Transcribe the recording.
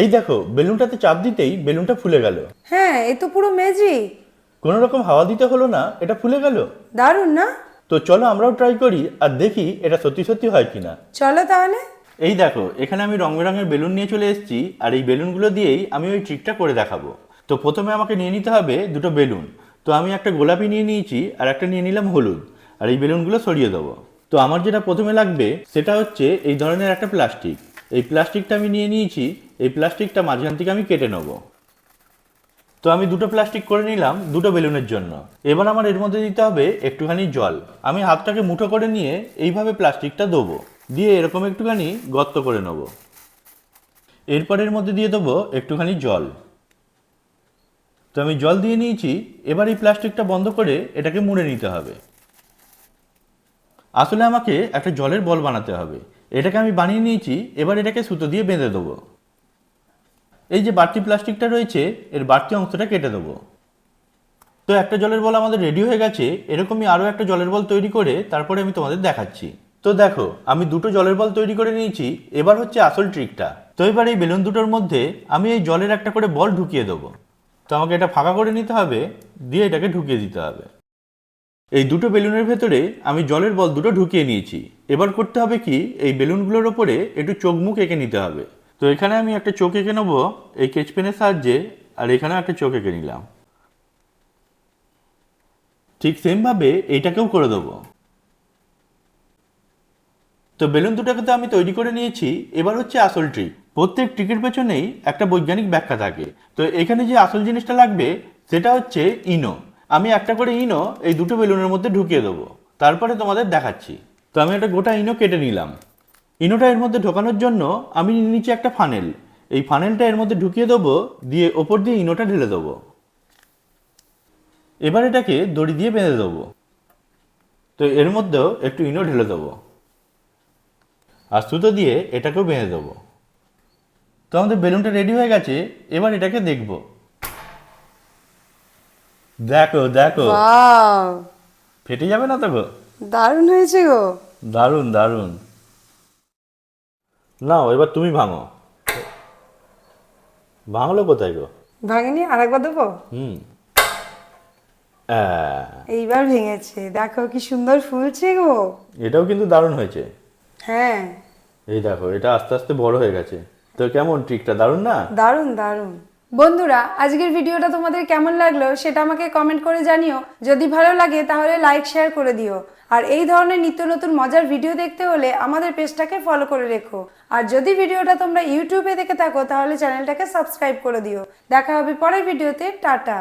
এই দেখো বেলুনটাতে চাপ দিতেই বেলুনটা ফুলে গেল। হ্যাঁ এ তো পুরো ম্যাজিক কোনো রকম হাওয়া দিতে হলো না এটা ফুলে গেল। দারুণ না? তো চলো আমরাও ট্রাই করি আর দেখি এটা সত্যি সত্যি হয় কিনা। চলো তাহলে। এই দেখো এখানে আমি রং বেরঙের বেলুন নিয়ে চলে এসেছি আর এই বেলুনগুলো দিয়েই আমি ওই ট্রিকটা করে দেখাবো। তো প্রথমে আমাকে নিয়ে নিতে হবে দুটো বেলুন। তো আমি একটা গোলাপি নিয়ে নিয়েছি আর একটা নিয়ে নিলাম হলুদ। আর এই বেলুনগুলো সরিয়ে দেবো। তো আমার যেটা প্রথমে লাগবে সেটা হচ্ছে এই ধরনের একটা প্লাস্টিক এই প্লাস্টিকটা আমি নিয়ে নিয়েছি, এই প্লাস্টিকটা মাঝখান থেকে আমি কেটে নেব। তো আমি দুটো প্লাস্টিক করে নিলাম, দুটো বেলুনের জন্য। এবার আমার এর মধ্যে দিতে হবে একটুখানি জল। আমি হাতটাকে মুঠো করে নিয়ে এইভাবে প্লাস্টিকটা দেবো। দিয়ে এরকম একটুখানি গর্ত করে নেব। এরপর এর মধ্যে দিয়ে দেবো একটুখানি জল। তো আমি জল দিয়ে নিয়েছি, এবার এই প্লাস্টিকটা বন্ধ করে এটাকে মুড়ে নিতে হবে। আসলে আমাকে একটা জলের বল বানাতে হবে। এটাকে আমি বানিয়ে নিয়েছি, এবার এটাকে সুতো দিয়ে বেঁধে দেবো। এই যে বাড়তি প্লাস্টিকটা রয়েছে, এর বাড়তি অংশটা কেটে দেবো। তো একটা জলের বল আমাদের রেডি হয়ে গেছে, এরকমই আরও একটা জলের বল তৈরি করে তারপরে আমি তোমাদের দেখাচ্ছি। তো দেখো, আমি দুটো জলের বল তৈরি করে নিয়েছি, এবার হচ্ছে আসল ট্রিকটা তো এবার এই বেলুন দুটোর মধ্যে আমি এই জলের একটা করে বল ঢুকিয়ে দেবো। তো আমাকে এটা ফাঁকা করে নিতে হবে, দিয়ে এটাকে ঢুকিয়ে দিতে হবে। এই দুটো বেলুনের ভেতরে আমি জলের বল দুটো ঢুকিয়ে নিয়েছি। এবার করতে হবে কি? এই বেলুনগুলোর ওপরে একটু চোখ মুখ এঁকে নিতে হবে। তো এখানে আমি একটা চোখ এঁকে নেব এই কেচ পেনের সাহায্যে, আর এখানেও একটা চোখ এঁকে নিলাম। ঠিক সেমভাবে এইটাকেও করে দেবো। তো বেলুন দুটাকে তো আমি তৈরি করে নিয়েছি। এবার হচ্ছে আসল ট্রিক। প্রত্যেক ট্রিকের পেছনেই একটা বৈজ্ঞানিক ব্যাখ্যা থাকে। তো এখানে যে আসল জিনিসটা লাগবে, সেটা হচ্ছে ইনো। আমি একটা করে ইনো এই দুটো বেলুনের মধ্যে ঢুকিয়ে দেবো। তারপরে তোমাদের দেখাচ্ছি। তো আমি একটা গোটা ইনো কেটে নিলাম। ইনোটা এর মধ্যে ঢোকানোর জন্য আমি নিচ্ছি একটা ফানেল। এই ফানেলটা এর মধ্যে ঢুকিয়ে দেবো, দিয়ে ওপর দিয়ে ইনোটা ঢেলে দেবো। এবার এটাকে দড়ি দিয়ে বেঁধে দেবো। তো এর মধ্যেও একটু ইনো ঢেলে দেবো। আর সুতো দিয়ে এটাকেও বেঁধে দেবো। তো আমাদের বেলুনটা রেডি হয়ে গেছে, এবার এটাকে দেখব। দেখো দেখো। ওয়াও ফেটে যাবে না তো গো? দারুণ হয়েছে গো। দারুণ দারুণ। নাও এবার তুমি ভাঙো। ভাঙলো কোথায় গো? ভাঙেনি আরেকবার দেবো? হুম। এইবার ভেঙেছে। দেখো কি সুন্দর ফুলছে গো। এটাও কিন্তু দারুণ হয়েছে। হ্যাঁ। এই দেখো এটা আস্তে আস্তে বড় হয়ে গেছে। তো কেমন ট্রিকটা দারুণ না? দারুণ দারুণ। বন্ধুরা, আজকের ভিডিওটা তোমাদের কেমন লাগল সেটা আমাকে কমেন্ট করে জানিও। যদি ভালো লাগে তাহলে লাইক শেয়ার করে দিও। আর এই ধরনের নিত্য নতুন মজার ভিডিও দেখতে হলে আমাদের পেজটাকে ফলো করে রেখো। আর যদি ভিডিওটা তোমরা ইউটিউবে দেখে থাকো তাহলে চ্যানেলটাকে সাবস্ক্রাইব করে দিও। দেখা হবে পরের ভিডিওতে টাটা।